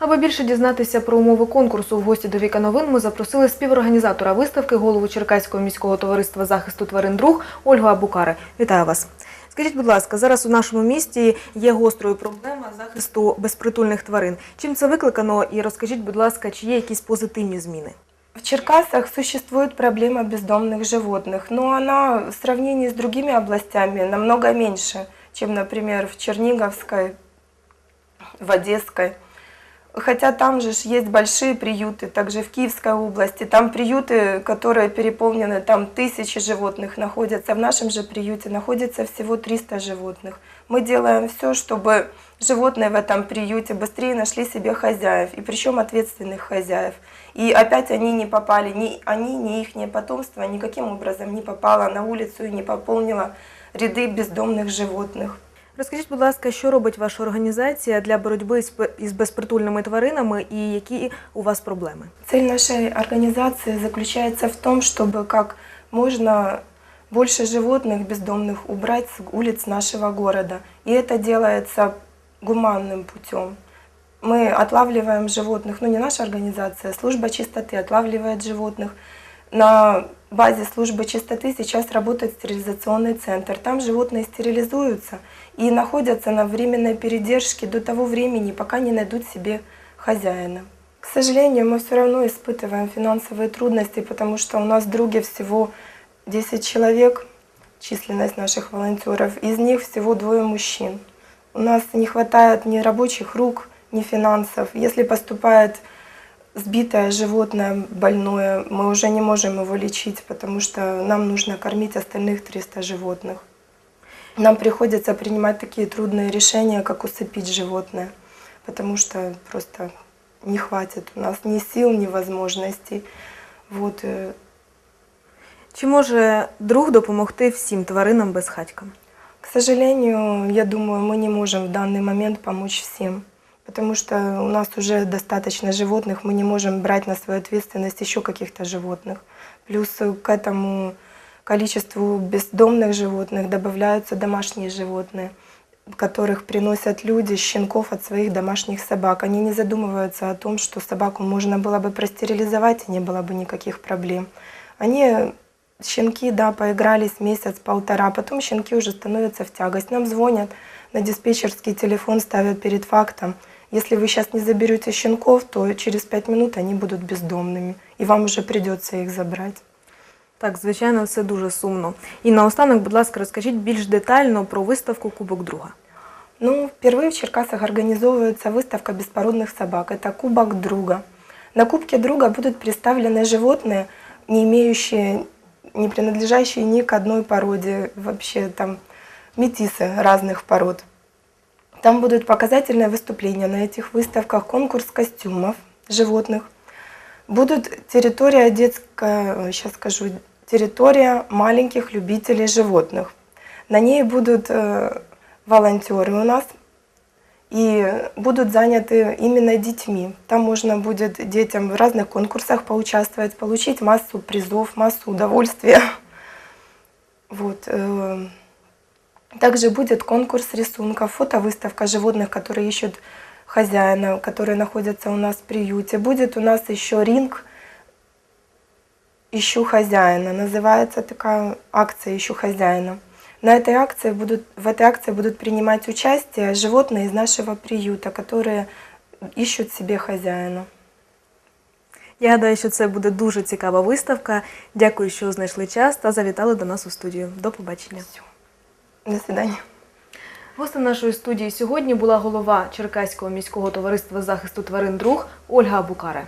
Аби більше дізнатися про умови конкурсу в гості до Віка новин, ми запросили співорганізатора виставки, голову Черкаського міського товариства захисту тварин друг Ольгу Абукари. Вітаю вас. Скажіть, будь ласка, зараз у нашому місті є гострою проблема захисту безпритульних тварин. Чим це викликано? І розкажіть, будь ласка, чи є якісь позитивні зміни? В Черкасах существует проблема бездомных животных, но она в сравнении с другими областями намного меньше, чем, например, в Черниговской, в Одесской. Хотя там же есть большие приюты, также в Киевской области. Там приюты, которые переполнены, там тысячи животных находятся. В нашем же приюте находится всего 300 животных. Мы делаем все, чтобы животные в этом приюте быстрее нашли себе хозяев, и причем ответственных хозяев. И опять они не попали, ни они, ни их потомство никаким образом не попало на улицу и не пополнило ряды бездомных животных. Розкажіть, будь ласка, що робить ваша організація для боротьби з- із безпритульними тваринами і які у вас проблеми? Цель нашей организации заключается в том, чтобы как можно больше животных бездомных убрать с улиц нашего города. И это делается гуманным путем. Мы отлавливаем животных, ну не наша организация, служба чистоты отлавливает животных. На базе службы чистоты сейчас работает стерилизационный центр. Там животные стерилизуются и находятся на временной передержке до того времени, пока не найдут себе хозяина. К сожалению, мы все равно испытываем финансовые трудности, потому что у нас в друге всего 10 человек, численность наших волонтеров, из них всего двое мужчин. У нас не хватает ни рабочих рук, ни финансов. Если поступает сбитое животное больное, мы уже не можем его лечить, потому что нам нужно кормить остальных 300 животных. Нам приходится принимать такие трудные решения, как усыпить животное, потому что просто не хватит у нас ни сил, ни возможностей. Вот. э, Чи може друг допомогти всім тваринам безхатькам? К сожалению, я думаю, мы не можем в данный момент помочь всем, потому что у нас уже достаточно животных, мы не можем брать на свою ответственность еще каких-то животных. Плюс к этому количеству бездомных животных добавляются домашние животные, которых приносят люди, щенков от своих домашних собак. Они не задумываются о том, что собаку можно было бы простерилизовать, и не было бы никаких проблем. Они Щенки, да, поигрались месяц-полтора, потом щенки уже становятся в тягость. Нам звонят на диспетчерский телефон, ставят перед фактом. Если вы сейчас не заберете щенков, то через пять минут они будут бездомными, и вам уже придется их забрать. Так, звичайно, це дуже сумно. І наостанок, будь ласка, розкажіть більш детально про виставку Кубок друга. Ну, впервые в Черкасах организовывается выставка беспородных собак. Это Кубок друга. На Кубке друга будут представлены животные, не имеющие, не принадлежащие ни к одной породе, вообще там метисы разных пород. Там будут показательные выступления на этих выставках, конкурс костюмов животных. Будут территория детская, сейчас скажу, территория маленьких любителей животных. На ней будут э, волонтеры у нас и будут заняты именно детьми. Там можно будет детям в разных конкурсах поучаствовать, получить массу призов, массу удовольствия. Вот. э, Также будет конкурс рисунков, фотовыставка животных, которые ищут хозяина, которые находятся у нас в приюте. Будет у нас еще ринг «Ищу хозяина». Называется такая акция «Ищу хозяина». На этой акции будут, в этой акции будут принимать участие животные из нашего приюта, которые ищут себе хозяина. Я гадаю, що це буде дуже цікава виставка. Дякую, що знайшли час та завітали до нас у студію. До побачення. До свидания. Гостем нашої студії сьогодні була голова Черкаського міського товариства захисту тварин друг Ольга Абукаре.